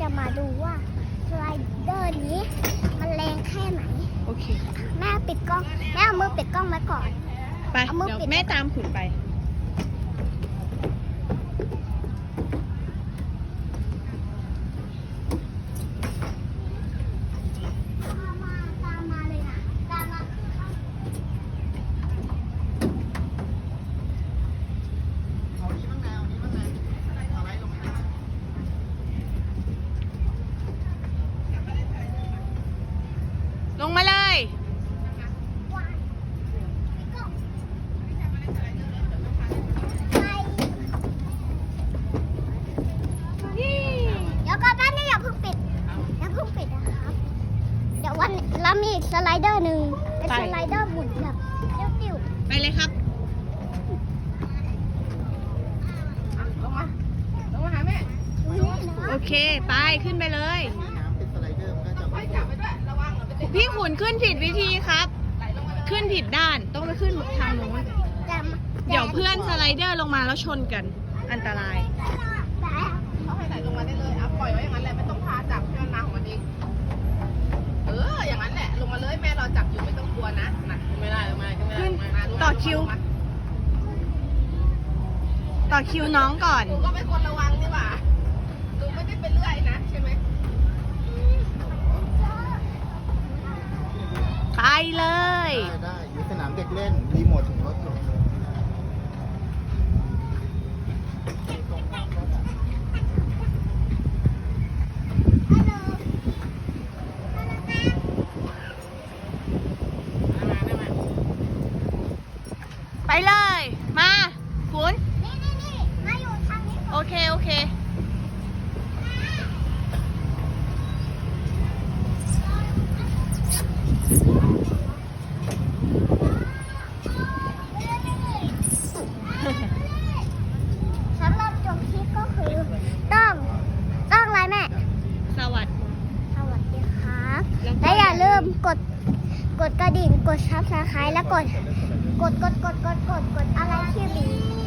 จะมาดูว่าสไลเดอร์นี้มันแรงแค่ไหน โอเค แม่ปิดกล้อง แม่เอามือปิดกล้องไว้ก่อน ไป เอามือเดี๋ยวปิด แม่ตามขุนไป ตามมาตามมาเลยนะตามมา ลงมาเลยวางปิดกล้องไปเดี๋ยวก่อนแป๊บนึงอย่าเพิ่งปิดอย่าเพิ่งปิดนะครับ เดี๋ยววันเรามีอีกสไลเดอร์หนึ่งเป็นไป สไลเดอร์หมุนแบบติ้วไปเลยครับลงมาลงมาหาแม่ๆนี่นะโอเค ไปขึ้นไปเลยไปจับไปด้วย ระวังเราไปติด พี่ขุนขึ้นผิดวิธีครับไหลลงมาเลยขึ้นผิดด้านต้องไปขึ้นทางนู้นจะมาเดี๋ยวเพื่อนสไลเดอร์ลงมาแล้วชนกัน อันตรายแต่เขาให้ไหลลงมาได้เลยอะปล่อยไว้อย่างนั้นแหละไม่ต้องพาจับให้มันมาของมันเองเอออย่างนั้นแหละลงมาเลยแม่เราจับอยู่ไม่ต้องกลัวนะนะไม่ได้ลงมาขึ้นไม่ได้ลงมาลงมาต่อคิวลงมาต่อคิวน้องก่อนหนูก็เป็นคนระวังนี่หว่าหนูไม่ได้เป็นเรื่อยนะใช่ไหม ไปเลย ได้ได้อยู่สนามเด็กเล่นรีโมทถึงรถอยู่ไปเลย มาขุนนี่นี่นี่มาอยู่ทางนี้โอเค โอเค สำหรับจบคลิปก็คือต้องต้องอะไรแม่ สวัสดี สวัสดีครับ แล้วก็ และอย่าลืม กด กดกระดิ่ง กดซับสไครต์และกด กดกดกดกดกดกดอะไรที่มีบ๊